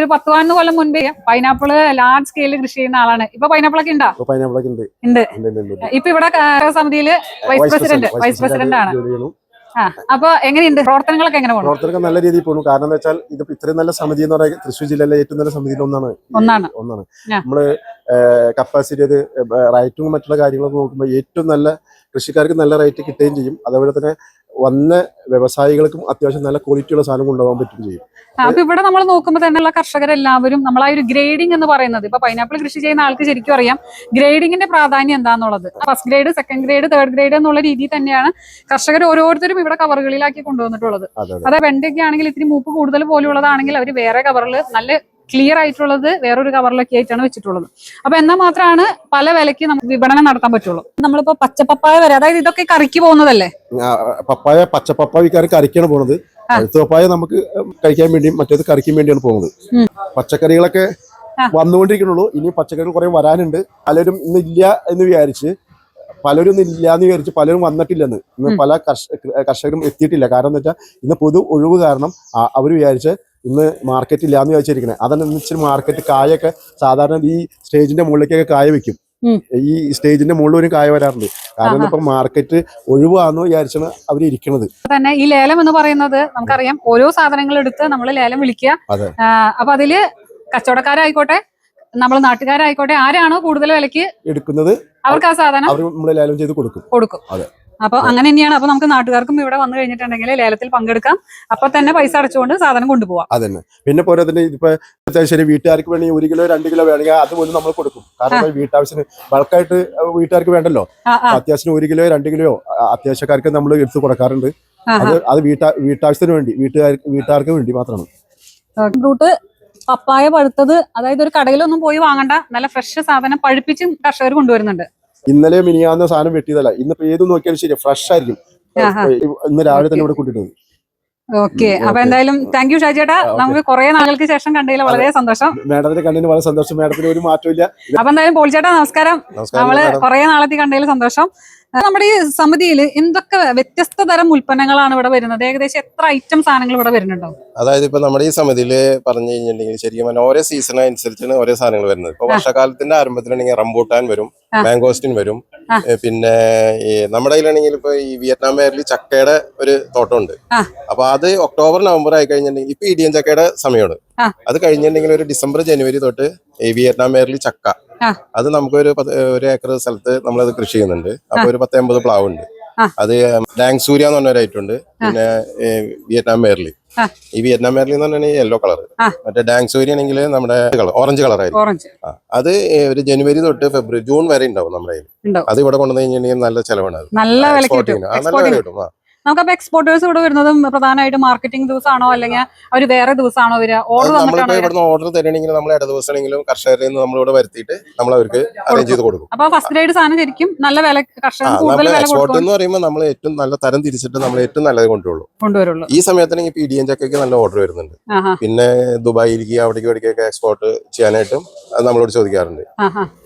ഒരു പത്ത് പതിനൊന്ന് കൊല്ലം മുൻപേ പൈനാപ്പിൾ ലാർജ് സ്കെയിലിൽ കൃഷി ചെയ്യുന്ന ആളാണ്. ഇപ്പൊ പൈനാപ്പിൾ ഒക്കെ ഉണ്ടോ? പൈനാപ്പിൾ ഒക്കെ ഉണ്ട്. ഉണ്ട്. ഇപ്പൊ ഇവിടെ സമിതിയിൽ വൈസ് പ്രസിഡന്റ് വൈസ് പ്രസിഡന്റ് ആണ്. അപ്പൊ എങ്ങനെയുണ്ട്? പ്രവർത്തനങ്ങളൊക്കെ എങ്ങനെ പോകുന്നു പ്രവർത്തനമൊക്കെ നല്ല രീതിയിൽ പോകുന്നു കാരണം എന്താ വെച്ചാൽ ഇത് ഇത്രയും നല്ല സമിതി എന്ന് പറയുന്നത് തൃശ്ശൂർ ജില്ലയിലെ ഏറ്റവും നല്ല സമിതിയിൽ ഒന്നാണ്. ഒന്നാണ്. ഒന്നാണ്. നമ്മൾ കപ്പാസിറ്റി അത് റൈറ്റും മറ്റുള്ള കാര്യങ്ങളൊക്കെ നോക്കുമ്പോൾ ഏറ്റവും നല്ല കൃഷിക്കാർക്ക് നല്ല റേറ്റ് കിട്ടുകയും ചെയ്യും. അതേപോലെ തന്നെ വന്ന വ്യവസായികൾക്കും അത്യാവശ്യം നല്ല ക്വാളിറ്റിയുള്ള സാധനം കൊണ്ടുപോകാൻ പറ്റും ചെയ്യും. അപ്പൊ ഇവിടെ നമ്മൾ നോക്കുമ്പോൾ തന്നെയുള്ള കർഷകരെല്ലാവരും നമ്മൾ ആ ഒരു ഗ്രേഡിംഗ് എന്ന് പറയുന്നത്. ഇപ്പൊ പൈനാപ്പിൾ കൃഷി ചെയ്യുന്ന ആൾക്ക് ശരിക്കും അറിയാം ഗ്രേഡിങ്ങിന്റെ പ്രാധാന്യം എന്താന്നുള്ളത്. First grade second grade third grade എന്നുള്ള രീതിയിൽ തന്നെയാണ് കർഷകർ ഓരോരുത്തരും ഇവിടെ കവറുകളിലാക്കി കൊണ്ടുവന്നിട്ടുള്ളത്. അതെ അതെ. അതായത് വെണ്ടയ്ക്ക് ആണെങ്കിൽ ഇത്തിരി മൂപ്പ് കൂടുതൽ പോലെയുള്ളതാണെങ്കിൽ അവർ വേറെ കവറിൽ നല്ല ക്ലിയർ ആയിട്ടുള്ളത് വേറൊരു കവറിലൊക്കെ ആയിട്ടാണ് വെച്ചിട്ടുള്ളത്. അപ്പൊ എന്നാൽ മാത്രമാണ് പല വിലയ്ക്ക് നമുക്ക് വിപണനം നടത്താൻ പറ്റുള്ളൂ. നമ്മളിപ്പോ പച്ചപ്പപ്പായ വരെ അതായത് ഇതൊക്കെ കറിക്ക് പോകുന്നതല്ലേ? പപ്പായ പച്ചപ്പപ്പായക്കാർ കറിക്കാണ് പോണത്. പഴുത്ത പപ്പായ നമുക്ക് കഴിക്കാൻ വേണ്ടിയും മറ്റേത് കറിക്കാൻ വേണ്ടിയാണ് പോകുന്നത്. പച്ചക്കറികളൊക്കെ വന്നുകൊണ്ടിരിക്കുന്നുള്ളൂ. ഇനി പച്ചക്കറികൾ കുറെ വരാനുണ്ട്. പലരും ഇന്ന് ഇല്ല എന്ന് വിചാരിച്ച് പലരും ഇല്ല എന്ന് വിചാരിച്ച് പലരും വന്നിട്ടില്ലെന്ന്. ഇന്ന് പല കർഷകരും എത്തിയിട്ടില്ല. കാരണം എന്താ വെച്ചാൽ ഇന്ന് പൊതു ഒഴിവ് കാരണം അവർ വിചാരിച്ച് ഇന്ന് മാർക്കറ്റ് ഇല്ലാന്ന് വിചാരിച്ചിരിക്കണേ. അതാണ് ഇച്ചിരി മാർക്കറ്റ് കായൊക്കെ സാധാരണ ഈ സ്റ്റേജിന്റെ മുകളിലേക്കൊക്കെ കായ വെക്കും. ഈ സ്റ്റേജിന്റെ മുകളിൽ ഒരു കായ വരാറുണ്ട്. കാരണം. ഇപ്പൊ മാർക്കറ്റ് ഒഴിവാന്ന് വിചാരിച്ചാണ് അവർ ഇരിക്കുന്നത് തന്നെ ഈ ലേലം എന്ന് പറയുന്നത് നമുക്കറിയാം ഓരോ സാധനങ്ങൾ എടുത്ത് നമ്മൾ ലേലം വിളിക്കുക. അപ്പൊ അതിൽ കച്ചവടക്കാരായിക്കോട്ടെ നമ്മൾ നാട്ടുകാരായിക്കോട്ടെ ആരാണോ കൂടുതൽ വിലക്ക് എടുക്കുന്നത് അവർക്ക് ആ സാധനം ലേലം ചെയ്ത് കൊടുക്കും. കൊടുക്കും. അതെ. അപ്പൊ അങ്ങനെ തന്നെയാണ്. അപ്പൊ നമുക്ക് നാട്ടുകാർക്കും ഇവിടെ വന്നു കഴിഞ്ഞിട്ടുണ്ടെങ്കിൽ ലേലത്തിൽ പങ്കെടുക്കാം. അപ്പൊ തന്നെ പൈസ അടച്ചുകൊണ്ട് സാധനം കൊണ്ടുപോവാം. അതെ പിന്നെ പോലെ തന്നെ ഇതിപ്പോ ശരി വീട്ടുകാർക്ക് വേണമെങ്കിൽ ഒരു കിലോ രണ്ട് കിലോ വേണമെങ്കിൽ അതുപോലും നമ്മൾ കൊടുക്കും. കാരണം വീട്ടാവശ്യത്തിന് ബൾക്കായിട്ട് വീട്ടുകാർക്ക് വേണ്ടല്ലോ. അത്യാവശ്യത്തിന് ഒരു കിലോ രണ്ട് കിലോയോ അത്യാവശ്യക്കാർക്ക് നമ്മൾ എടുത്ത് കൊടുക്കാറുണ്ട്. അത് അത് വീട്ടാ വീട്ടാവശ്യത്തിന് വേണ്ടി വീട്ടുകാർക്ക് വീട്ടുകാർക്ക് വേണ്ടി മാത്രമാണ്. പപ്പായ പഴുത്തത് അതായത് ഒരു കടയിലൊന്നും പോയി വാങ്ങണ്ട നല്ല ഫ്രഷ് സാധനം പഴുപ്പിച്ചും കർഷകർ കൊണ്ടുവരുന്നുണ്ട്. ഇന്നലെ മിനിയാന്ന സാധനം വെട്ടിയതല്ല. ഇന്നിപ്പോ ഏത് നോക്കിയാലും ശരി ഫ്രഷ് ആയിരിക്കും. ഇന്ന് രാവിലെ തന്നെ ഇവിടെ കൊണ്ടിട്ടത് ഓക്കെ. അപ്പൊ എന്തായാലും താങ്ക് യു ഷാജിയേട്ടാ. നമുക്ക് കുറെ നാളുകൾക്ക് ശേഷം കണ്ടതിൽ വളരെ സന്തോഷം. മാഡത്തിന് കണ്ടതിന് വളരെ സന്തോഷം. മാഡത്തിന് ഒരു മാറ്റമില്ല അപ്പൊ എന്തായാലും പോളിച്ചേട്ടാ നമസ്കാരം. നമ്മൾ. കുറെ നാളത്തെ കണ്ടതിൽ സന്തോഷം. നമ്മുടെ ഈ സമിതിയിൽ എന്തൊക്കെ വ്യത്യസ്ത തരം ഉൽപ്പന്നങ്ങളാണ് ഇവിടെ വരുന്നത്? ഏകദേശം എത്ര ഐറ്റം സാധനങ്ങൾ ഇവിടെ വരുന്നുണ്ടോ? അതായത് ഇപ്പൊ നമ്മുടെ ഈ സമിതിയിൽ പറഞ്ഞു കഴിഞ്ഞിട്ടുണ്ടെങ്കിൽ ശരിക്കും ഓരോ സീസൺ അനുസരിച്ചാണ് ഓരോ സാധനങ്ങൾ വരുന്നത്. ഇപ്പൊ വർഷകാലത്തിന്റെ ആരംഭത്തിലാണെങ്കിൽ റംബൂട്ടാൻ വരും മാംഗോസ്റ്റിൻ വരും പിന്നെ ഈ നമ്മുടെ കയ്യിലാണെങ്കിൽ ഇപ്പൊ ഈ വിയറ്റ്നാം പേരിൽ ചക്കയുടെ ഒരു തോട്ടമുണ്ട്. അപ്പൊ അത് ഒക്ടോബർ നവംബർ ആയി കഴിഞ്ഞിട്ടുണ്ടെങ്കിൽ ഇപ്പൊ ഇടിയൻ ചക്കയുടെ സമയമാണ്. അത് കഴിഞ്ഞിട്ടുണ്ടെങ്കിൽ ഒരു ഡിസംബർ ജനുവരി തൊട്ട് ഈ വിയറ്റ്നാം പേരിൽ ചക്ക. അത് നമുക്കൊരു ഒരു ഏക്കർ സ്ഥലത്ത് നമ്മളത് കൃഷി ചെയ്യുന്നുണ്ട്. അപ്പൊ ഒരു പത്ത് എൺപത് പ്ലാവ് ഉണ്ട് അത് ഡാങ് സൂര്യ എന്ന് പറഞ്ഞ ഒരു ഐറ്റം ഉണ്ട് പിന്നെ വിയറ്റ്നാം മേർലി. ഈ വിയറ്റ്നാം മേർലി എന്ന് പറഞ്ഞാൽ യെല്ലോ കളർ. മറ്റേ ഡാങ് സൂര്യ ആണെങ്കിൽ നമ്മുടെ ഓറഞ്ച് കളർ ആയിരിക്കും അത് ഒരു ജനുവരി തൊട്ട് ഫെബ്രുവരി ജൂൺ വരെ ഉണ്ടാവും നമ്മുടെ കയ്യിൽ. അത് ഇവിടെ കൊണ്ടുവന്നു കഴിഞ്ഞിട്ടുണ്ടെങ്കിൽ നല്ല ചെലവാണ് നല്ല വില കിട്ടും. ആ. നമുക്കപ്പോ എക്സ്പോർട്ടേഴ്സ് ഇവിടെ വരുന്നതും പ്രധാനമായിട്ട് മാർക്കറ്റിംഗ് ദിവസമാണോ അല്ലെങ്കിൽ അവർ വേറെ ദിവസമാണോ വരിക? ഓർഡർ തന്നിട്ടാണ് വന്നിട്ടാണോ? ഇവിടുന്ന് ഓർഡർ തരണമെങ്കിൽ നമ്മൾ ഇട ദിവസമാണെങ്കിലും കർഷകരിൽ നിന്ന് നമ്മളിവിടെ വരുത്തിയിട്ട് നമ്മൾ അവർക്ക് അറേഞ്ച് ചെയ്ത് കൊടുക്കും. അപ്പൊ ഫസ്റ്റ് ഗ്രേഡ് സാധനം ശരിക്കും നല്ല വില കർഷകർ കൂടുതൽ വില എക്സ്പോർട്ട് എന്ന് പറയുമ്പോൾ നമ്മൾ ഏറ്റവും നല്ല തരം തിരിച്ചിട്ട് നമ്മൾ ഏറ്റവും നല്ലത് കൊണ്ടുവരുള്ളൂ. കൊണ്ടുവരുള്ളൂ. ഈ സമയത്താണെങ്കിൽ പി ഡി എൻ ചക്കയ്ക്ക് നല്ല ഓർഡർ വരുന്നുണ്ട്. പിന്നെ ദുബായിലേക്ക് അവിടേക്ക് ഇവിടേക്കൊക്കെ എക്സ്പോർട്ട് ചെയ്യാനായിട്ടും അത് നമ്മളോട് ചോദിക്കാറുണ്ട്.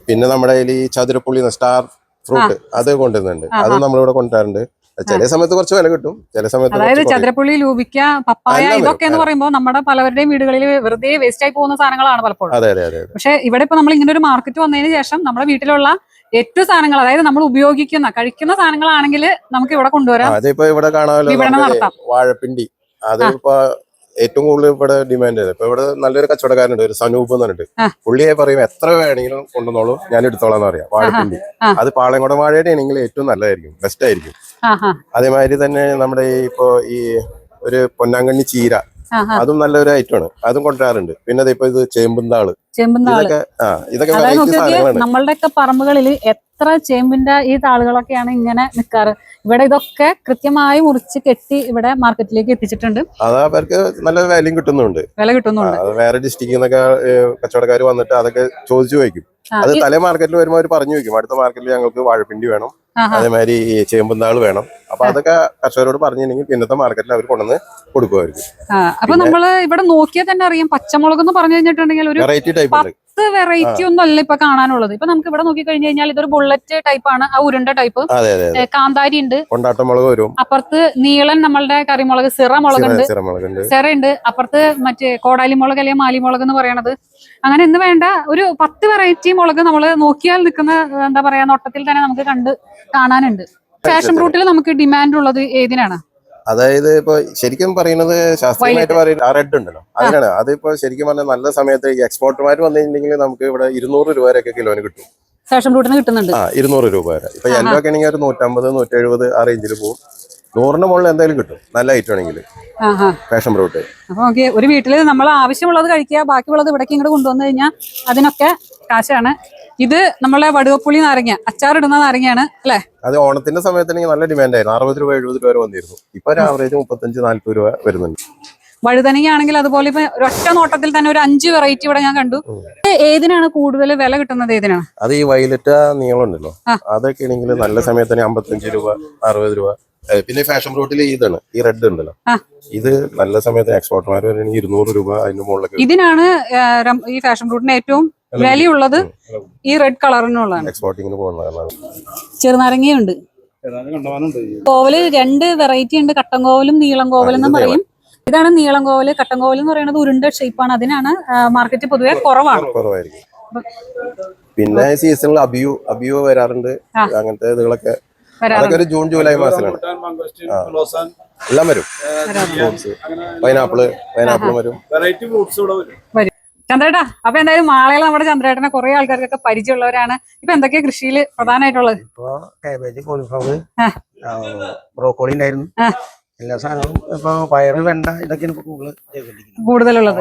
പിന്നെ നമ്മുടെ കയ്യിൽ ഈ ചതുരപ്പുള്ളി സ്റ്റാർ ഫ്രൂട്ട് അത് കൊണ്ടുവരുന്നുണ്ട്. അത്. നമ്മളിവിടെ കൊണ്ടുവരാറുണ്ട്. ചില സമയത്ത് കുറച്ച് വില കിട്ടും. ചില സമയത്ത് അതായത് ചതുരപ്പുള്ളി ലൂപിക്ക പപ്പായ ഇതൊക്കെ എന്ന് പറയുമ്പോൾ നമ്മുടെ പലവരുടെയും വീടുകളിൽ വെറുതെ വേസ്റ്റ് ആയി പോകുന്ന സാധനങ്ങളാണ് പലപ്പോഴും. അതെ അതെ അതെ പക്ഷെ ഇവിടെ ഇപ്പൊ നമ്മൾ ഇങ്ങനെ ഒരു മാർക്കറ്റ് വന്നതിന് ശേഷം നമ്മുടെ വീട്ടിലുള്ള ഏറ്റവും സാധനങ്ങൾ അതായത് നമ്മൾ ഉപയോഗിക്കുന്ന കഴിക്കുന്ന സാധനങ്ങളാണെങ്കിൽ നമുക്ക് ഇവിടെ കൊണ്ടുവരാം. അതിപ്പോ ഇവിടെ കാണാമല്ലോ വിപണനം നടത്താം. വാഴപ്പിണ്ടി. അത് ആ. ഇപ്പൊ ഏറ്റവും കൂടുതൽ ഇവിടെ ഡിമാൻഡ് ചെയ്തത്. ഇപ്പൊ ഇവിടെ നല്ലൊരു കച്ചവടക്കാരനുണ്ട് ഒരു സനൂപ് എന്ന് പറഞ്ഞിട്ട്. പുള്ളിയെ പറയും എത്ര വേണമെങ്കിലും കൊണ്ടുവന്നോളൂ ഞാൻ എടുത്തോളാം എന്ന് പറയാം. വാഴപ്പിണ്ടി അത് പാളയംകുട വാഴയുടെ ആണെങ്കിൽ ഏറ്റവും നല്ലതായിരിക്കും ബെസ്റ്റ് ആയിരിക്കും. അതേമാതിരി തന്നെ നമ്മുടെ ഈ ഇപ്പോ ഈ ഒരു പൊന്നാങ്കണ്ണി ചീര അതും നല്ലൊരു ഐറ്റമാണ് അതും കൊണ്ടുവരാറുണ്ട്. പിന്നെ ഇപ്പൊ ഇത് ചേമ്പുന്താൾ. ചെമ്പുന്ന ആൾ ഇതൊക്കെ നമ്മളുടെയൊക്കെ പറമ്പുകളിൽ എത്ര ചേമ്പിന്റെ ഈ താളുകളൊക്കെയാണ് ഇങ്ങനെ നിൽക്കാറ് ഇവിടെ ഇതൊക്കെ കൃത്യമായി മുറിച്ച് കെട്ടി ഇവിടെ മാർക്കറ്റിലേക്ക് എത്തിച്ചിട്ടുണ്ട്. അത് അവർക്ക് നല്ല വാല്യം കിട്ടുന്നുണ്ട്. വില കിട്ടുന്നുണ്ട്. വേറെ ഡിസ്ട്രിക്റ്റിൽ നിന്നൊക്കെ കച്ചവടക്കാർ വന്നിട്ട് അതൊക്കെ ചോദിച്ചു വയ്ക്കും അത് തല മാർക്കറ്റിൽ വരുമ്പോൾ അവർ പറഞ്ഞു വെക്കും അടുത്ത മാർക്കറ്റിൽ ഞങ്ങൾക്ക് വാഴപ്പിണ്ടി വേണം. അതേമാതിരി ഈ ചേമ്പുന്നാൾ വേണം. അപ്പൊ അതൊക്കെ കർഷകരോട് പറഞ്ഞിട്ടുണ്ടെങ്കിൽ പിന്നത്തെ മാർക്കറ്റിൽ അവർ കൊണ്ടുവന്ന് കൊടുക്കുമായിരിക്കും. അപ്പൊ നമ്മൾ ഇവിടെ നോക്കിയാൽ തന്നെ അറിയാം. പച്ചമുളക് എന്ന് പറഞ്ഞു കഴിഞ്ഞിട്ടുണ്ടെങ്കിൽ ഒരു വെറൈറ്റി ടൈപ്പ് ഉണ്ട്. പത്ത് വെറൈറ്റി ഒന്നും അല്ല ഇപ്പൊ കാണാനുള്ളത്. ഇപ്പൊ നമുക്ക് ഇവിടെ നോക്കി കഴിഞ്ഞു കഴിഞ്ഞാൽ ഇതൊരു ബുള്ളറ്റ് ടൈപ്പ് ആണ്. ആ ഉരുണ്ട ടൈപ്പ് അതെ അതെ കാന്താരി ഉണ്ട്. കൊണ്ടാട്ടമുളക് വരും. അപ്പുറത്ത് നീളൻ നമ്മളുടെ കറിമുളക് സിറ മുളകുണ്ട്. സിറമുളകുണ്ട് ഉണ്ട്. അപ്പുറത്ത് മറ്റേ കോടാലി മുളക് അല്ലെങ്കിൽ മാലിമുളക് എന്ന് പറയണത്. അങ്ങനെ ഇന്ന് വേണ്ട ഒരു പത്ത് വെറൈറ്റി മുളക് നമ്മൾ നോക്കിയാൽ നിൽക്കുന്ന എന്താ പറയാ നോട്ടത്തിൽ തന്നെ നമുക്ക് കണ്ട് കാണാനുണ്ട്. ഫാഷൻ റൂട്ടിൽ നമുക്ക് ഡിമാൻഡ് ഉള്ളത് ഏതിനാണ്? അതായത് ഇപ്പൊ ശരിക്കും പറയുന്നത് ശാസ്ത്രീയമായിട്ട് പറയുന്നത് ആ റെഡ് ഉണ്ടല്ലോ. അതിനാണ്. അതിപ്പോ ശരിക്കും പറഞ്ഞാൽ നല്ല സമയത്ത് എക്സ്പോർട്ടർമാർ വന്നിട്ടുണ്ടെങ്കിൽ നമുക്ക് ഇവിടെ ഇരുന്നൂറ് രൂപ വരെയൊക്കെ കിലോന് കിട്ടും. ഫാഷൻ നിന്ന് കിട്ടുന്നുണ്ട്. ആ ഇരുന്നൂറ് രൂപ വരെ. ഇപ്പൊ യെല്ലോ ഒക്കെ ആണെങ്കിൽ ഒരു നൂറ്റമ്പത് നൂറ്റെഴുപത് ആ റേഞ്ചിൽ പോകും നൂറിന് മുകളിൽ എന്തായാലും കിട്ടും. നല്ല ഐറ്റം ആണെങ്കിൽ. ഫാഷൻ റൂട്ട് അപ്പൊ ഓക്കെ ഒരു വീട്ടിൽ നമ്മൾ ആവശ്യമുള്ളത് കഴിക്കുക ബാക്കിയുള്ളത് ഇവിടേക്ക് ഇങ്ങോട്ട് കൊണ്ടുവന്നു കഴിഞ്ഞാൽ അതിനൊക്കെ കാശാണ്. ഇത് നമ്മളെ വടുവപ്പുളി നാരങ്ങ അച്ചാറിടുന്ന നാരങ്ങയാണ് അല്ലെ? അത് ഓണത്തിന്റെ സമയത്താണെങ്കിൽ നല്ല ഡിമാൻഡ് ആയിരുന്നു. അറുപത് രൂപ എഴുപത് രൂപ വരെ വന്നിരുന്നു. ഇപ്പൊ ഒരു ആവറേജ് മുപ്പത്തഞ്ച് നാല്പത് രൂപ വരുന്നുണ്ട്. വഴുതനങ്ങ ആണെങ്കിൽ അതുപോലെ ഇപ്പൊ ഒറ്റ നോട്ടത്തിൽ തന്നെ ഒരു അഞ്ച് വെറൈറ്റി ഇവിടെ ഞാൻ കണ്ടു. ഏതിനാണ് കൂടുതൽ വില കിട്ടുന്നത് ഏതിനാണ്? അത് ഈ വൈലറ്റ നീളം ഉണ്ടല്ലോ അതൊക്കെ ആണെങ്കിൽ നല്ല സമയത്തിന് അമ്പത്തഞ്ച് രൂപ അറുപത് രൂപ. പിന്നെ ഫാഷൻ ഫ്രൂട്ടിൽ ഇതാണ് ഈ റെഡ് ഉണ്ടല്ലോ. ഇത് നല്ല സമയത്ത് എക്സ്പോർട്ടർമാർ ഇരുന്നൂറ് രൂപ അതിന് മുകളിലൊക്കെ ഇതിനാണ് ഈ ഫാഷൻ ഫ്രൂട്ടിന് ഏറ്റവും വിലയുള്ളത് ഈ റെഡ് കളറിനുള്ളതാണ് എക്സ്പോർട്ടിങ്ങിന് പോകുന്ന കാരണമാണ് ചെറുനാരങ്ങയുണ്ട്. കോവൽ രണ്ട് വെറൈറ്റി ഉണ്ട്. കട്ടൻ കോവലും നീളം കോവലും എന്ന് പറയും. ഇതാണ് നീളം കോവൽ. കട്ടൻ കോവൽ എന്ന് പറയുന്നത് ഉരുണ്ട ഷേപ്പാണ് അതിനാണ് മാർക്കറ്റ് പൊതുവെ കുറവാണ്. കുറവായിരിക്കും. പിന്നെ സീസണിൽ അബിയു അബിയു വരാറുണ്ട്. അങ്ങനത്തെ ഇതുകളൊക്കെ. അതൊക്കെ ഒരു ജൂൺ ജൂലൈ മാസത്തിലാണ്. എല്ലാം വരും. പൈനാപ്പിൾ പൈനാപ്പിളും വരും. ചന്ദ്രേട്ടാ അപ്പൊ എന്തായാലും മാളയിൽ നമ്മുടെ ചന്ദ്രേട്ടനെ കുറെ ആൾക്കാർക്കൊക്കെ പരിചയമുള്ളവരാണ്. ഇപ്പൊ എന്തൊക്കെയാ കൃഷിയിൽ പ്രധാനമായിട്ടുള്ളത്? ഇപ്പൊ കാബേജ് കോളിഫ്ലവർ. ബ്രോക്കോളി ഉണ്ടായിരുന്നു. എല്ലാ സാധനവും ഇപ്പൊ പയറ് വെണ്ട ഇതൊക്കെയാണ് കൂടുതൽ കൂടുതലുള്ളത്.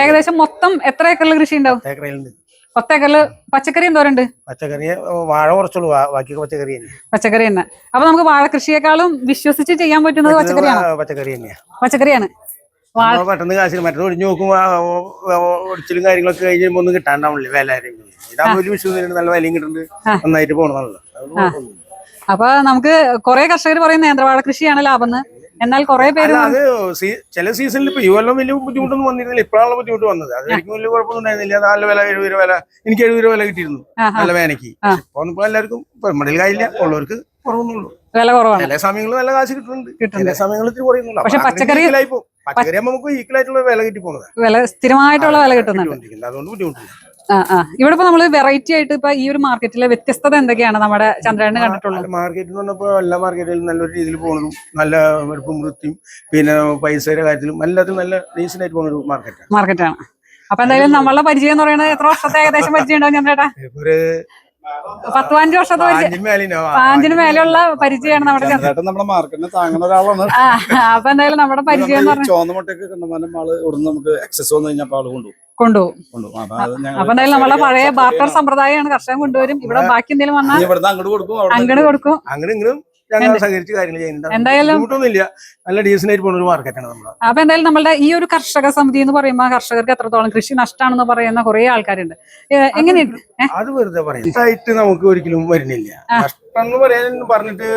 ഏകദേശം മൊത്തം എത്ര ഏക്കറിൽ കൃഷി ഉണ്ടാവും പച്ചക്കറികളുണ്ട് പത്ത് ഏക്കറിൽ പച്ചക്കറി എന്തോരുണ്ട് പച്ചക്കറി വാഴ കുറച്ചുള്ളൂ. ബാക്കി പച്ചക്കറി തന്നെ. പച്ചക്കറി തന്നെ. അപ്പൊ നമുക്ക് വാഴ കൃഷിയെക്കാളും വിശ്വസിച്ച് ചെയ്യാൻ പറ്റുന്നത് പച്ചക്കറിയാണ്? പച്ചക്കറി തന്നെയാണ് പച്ചക്കറിയാണ്. പെട്ടെന്ന് കാശിൽ മറ്റൊരു ഒടിഞ്ഞു നോക്കുമ്പോ ഒടിച്ചിലും കാര്യങ്ങളൊക്കെ കഴിഞ്ഞ് ഒന്നും കിട്ടാണ്ടാവില്ല വില ഇതാകുമ്പോൾ ഒരു വിഷയം നല്ല വിലയും കിട്ടുന്നുണ്ട്. നന്നായിട്ട് പോകണമെന്നുള്ളത് കുഴപ്പമൊന്നുമില്ല. അപ്പൊ നമുക്ക് കുറെ കർഷകർ പറയും നേന്ത്രവാഴ കൃഷിയാണ് ലാഭം എന്നാൽ കുറെ പേര് അത് ചില സീസണിൽ ഇപ്പൊ ഈ കൊല്ലം വലിയ ബുദ്ധിമുട്ടൊന്നും വന്നിരുന്നില്ല. ഇപ്പോഴാണ് ബുദ്ധിമുട്ട് വന്നത്. അത് എനിക്ക് വലിയ കുഴപ്പമൊന്നും നാല് നല്ല വില എഴുപത് രൂപ വില എനിക്ക് എഴുപത് രൂപ വില കിട്ടിയിരുന്നു. നല്ല വേനയ്ക്ക്. ഇപ്പൊ എല്ലാവർക്കും പെരുമടയിൽ കായില്ല ഉള്ളവർക്ക് കുറവൊന്നുള്ളൂ. വില കുറവാണ്. ചില സമയങ്ങളിൽ നല്ല കാശ് കിട്ടുന്നുണ്ട്. കിട്ടുന്ന ചില സമയങ്ങളിൽ കുറയുന്നുള്ളൂ. പക്ഷെ പച്ചക്കറി- പച്ചക്കറി നമുക്ക് ഈക്വൽ ആയിട്ടുള്ള വില കിട്ടി പോകുന്നത് വില സ്ഥിരമായിട്ടുള്ള വില കിട്ടുന്നുണ്ട്. അതുകൊണ്ട് ബുദ്ധിമുട്ടില്ല. ആ ആ. ഇവിടെ ഇപ്പൊ നമ്മൾ വെറൈറ്റി ആയിട്ട് ഇപ്പൊ ഈ ഒരു മാർക്കറ്റിലെ വ്യത്യസ്തത എന്തൊക്കെയാണ് നമ്മുടെ ചന്ദ്രനെ കണ്ടിട്ടുള്ളത്? മാർക്കറ്റ് എന്ന് പറഞ്ഞപ്പോൾ എല്ലാ മാർക്കറ്റിലും നല്ലൊരു രീതിയിൽ പോകുന്നതും നല്ല വെടുപ്പും വൃത്തിയും പിന്നെ പൈസയുടെ കാര്യത്തിലും എല്ലാത്തിലും നല്ല ഡീസന്റ് ആയിട്ട് പോകുന്ന ഒരു മാർക്കറ്റാണ് മാർക്കറ്റാണ് അപ്പൊ എന്തായാലും നമ്മളെ പരിചയം എന്ന് പറയുന്നത് എത്ര വർഷത്തെ ഏകദേശം പരിചയം ഉണ്ടാവും ചന്ദ്രേട്ടാ? ഒരു പത്ത് പതിനഞ്ച് വർഷത്തെ പാഞ്ചിന് മേലെയുള്ള പരിചയമാണ് നമ്മുടെ നമ്മുടെ മാർക്കറ്റിനെ താങ്ങുന്ന ഒരാളാണ്. അപ്പൊ എന്തായാലും നമ്മുടെ പരിചയം എന്ന് പറഞ്ഞാൽ ചുവന്ന മുട്ടയൊക്കെ കണ്ടമാനം ആൾ ഇവിടുന്ന് നമുക്ക് എക്സസ് വന്നു കഴിഞ്ഞാൽ ആൾ കൊണ്ടുപോകും. അപ്പൊ എന്തായാലും നമ്മളെ പഴയ ബാർട്ടർ. സമ്പ്രദായമാണ്. കർഷകൻ കൊണ്ടുവരും. ഇവിടെ ബാക്കി എന്തെങ്കിലും വന്നാൽ അങ്ങനെ അങ്ങോട്ട് കൊടുക്കും അവിടെ കൊടുക്കും. അങ്ങനെ ഇങ്ങനും ഞങ്ങൾ സഹകരിച്ച് കാര്യങ്ങൾ ചെയ്യുന്നുണ്ട്. നല്ല ഡീസന്റ് ആയിട്ട് പോകുന്ന ഒരു മാർക്കറ്റാണ് നമ്മുടെ. അപ്പൊ എന്തായാലും നമ്മളുടെ ഈ ഒരു കർഷക സമിതി എന്ന് പറയുമ്പോൾ കർഷകർക്ക് എത്രത്തോളം കൃഷി നഷ്ടമാണെന്ന് പറയുന്ന കുറെ ആൾക്കാരുണ്ട്. എങ്ങനെയുണ്ട്? അത് വെറുതെ പറയും. നമുക്ക് ഒരിക്കലും വരുന്നില്ല. നഷ്ടം എന്ന് പറയാൻ പറഞ്ഞിട്ട്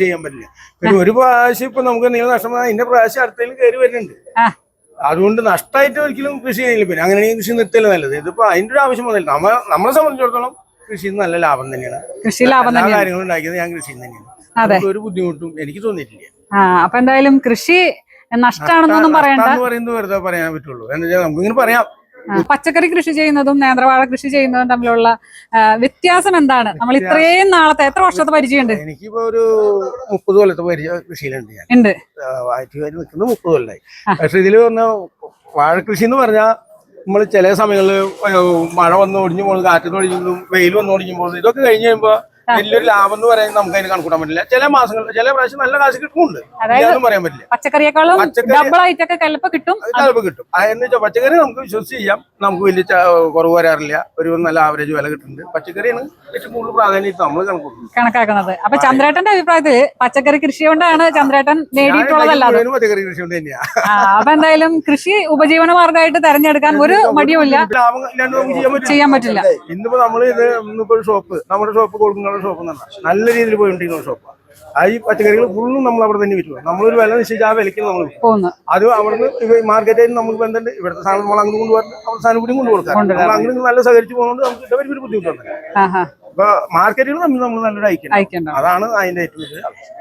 ചെയ്യാൻ പറ്റില്ല. പിന്നെ ഒരു പ്രാവശ്യം ഇപ്പൊ നമുക്ക് എന്തെങ്കിലും നഷ്ടം അതിന്റെ പ്രാവശ്യം അടുത്തതിൽ കയറി വരുന്നുണ്ട്. അതുകൊണ്ട് നഷ്ടമായിട്ട് ഒരിക്കലും കൃഷി ചെയ്യില്ല പിന്നെ അങ്ങനെയാണെങ്കിൽ കൃഷി നിർത്തിയല്ല നല്ലത്. ഇതിപ്പോ അതിന്റെ ഒരു ആവശ്യം വന്നില്ല. നമ്മളെ നമ്മളെ സംബന്ധിച്ചിടത്തോളം കൃഷി നല്ല ലാഭം തന്നെയാണ്. കൃഷി ലാഭം കാര്യങ്ങളും ഉണ്ടാക്കിയത് ഞാൻ കൃഷി തന്നെയാണ് ഒരു ബുദ്ധിമുട്ടും എനിക്ക് തോന്നിയിട്ടില്ല. ആ അപ്പൊ എന്തായാലും കൃഷി നഷ്ടമാണെന്നൊന്നും പറയണ്ട. പറയുന്നത് വെറുതെ പറയാൻ പറ്റുള്ളൂ. എന്ന് വെച്ചാൽ നമുക്ക് ഇങ്ങനെ പറയാം. പച്ചക്കറി കൃഷി ചെയ്യുന്നതും നേന്ത്രവാഴ കൃഷി ചെയ്യുന്നതും തമ്മിലുള്ള വ്യത്യാസം എന്താണ്? നമ്മൾ ഇത്രയും നാളത്തെ എത്ര വർഷത്തെ പരിചയമുണ്ട്? എനിക്കിപ്പോ ഒരു മുപ്പത് കൊല്ലത്തെ പരിചയ കൃഷിയിലുണ്ട് ഞാൻ. ഉണ്ട്. നിൽക്കുന്നത് മുപ്പത് കൊല്ലമായി പക്ഷെ ഇതിൽ വന്ന വാഴ കൃഷി എന്ന് പറഞ്ഞാൽ നമ്മൾ ചില സമയങ്ങളിൽ മഴ വന്ന് ഒടിഞ്ഞു പോകുന്നത് കാറ്റ് ഒടിഞ്ഞു വെയിൽ വന്ന് ഒടിഞ്ഞു പോകുന്നത് ഇതൊക്കെ കഴിഞ്ഞ് കഴിയുമ്പോൾ വലിയൊരു ലാഭം എന്ന് പറയാൻ നമുക്ക് അതിന് കണക്കൂട്ടാൻ പറ്റില്ല. ചില മാസങ്ങൾ ചില പ്രാവശ്യം നല്ല കാശ് കിട്ടുന്നുണ്ട് പറയാൻ പറ്റില്ല. പച്ചക്കറിയേക്കാളും കലപ്പ് കിട്ടും. ചിലപ്പോൾ കിട്ടും. എന്ന് വെച്ചാൽ പച്ചക്കറി നമുക്ക് വിശ്വസിച്ച് ചെയ്യാം നമുക്ക് വലിയ കുറവ് വരാറില്ല. ഒരു നല്ല ആവറേജ് വില കിട്ടുന്നുണ്ട്. പച്ചക്കറിയാണ് ഏറ്റവും കൂടുതൽ പ്രാധാന്യം നമ്മൾ കണക്കാക്കുന്നത്. അപ്പൊ ചന്ദ്രേട്ടന്റെ അഭിപ്രായത്തിൽ പച്ചക്കറി കൃഷി കൊണ്ടാണ് ചന്ദ്രേട്ടൻ പച്ചക്കറി കൃഷി കൊണ്ട് തന്നെയാ. അപ്പൊ എന്തായാലും കൃഷി ഉപജീവന മാർഗമായിട്ട് തെരഞ്ഞെടുക്കാൻ ഒരു മടിയുമില്ല. ചെയ്യാൻ പറ്റില്ല. ഇന്നിപ്പോ നമ്മൾ ഇത് ഇന്നിപ്പോ ഷോപ്പ്. നമ്മുടെ ഷോപ്പ് കൊടുക്കുന്ന ഷോപ്പ് എന്ന് പറഞ്ഞാൽ നല്ല രീതിയിൽ പോയി ഇൻഡോർ ഷോപ്പ് ആ. ഈ പച്ചക്കറികൾ ഫുള്ളും നമ്മൾ അവിടെ തന്നെ വിറ്റു നമ്മളൊരു വില നിശ്ചയിച്ച് ആ വിലയ്ക്ക് നമ്മൾ അത് അവിടുന്ന് മാർക്കറ്റിൽ നമുക്ക് എന്തുണ്ട് ഇവിടുത്തെ സാധനം നമ്മൾ അങ്ങോട്ട് കൊണ്ടുപോകാൻ അവിടെ സാധനം കൂടി കൊണ്ടുകൊടുക്കാം. നമ്മൾ അങ്ങനെ നല്ല സഹകരിച്ച് പോകുന്നതുകൊണ്ട് നമുക്ക് ഇവിടെ ഒരു ബുദ്ധിമുട്ടുണ്ട് അപ്പൊ മാർക്കറ്റുകൾ തമ്മിൽ നമ്മൾ നല്ലൊരു അയക്കണം അതാണ് അതിന്റെ ഏറ്റവും വലിയ ആവശ്യം.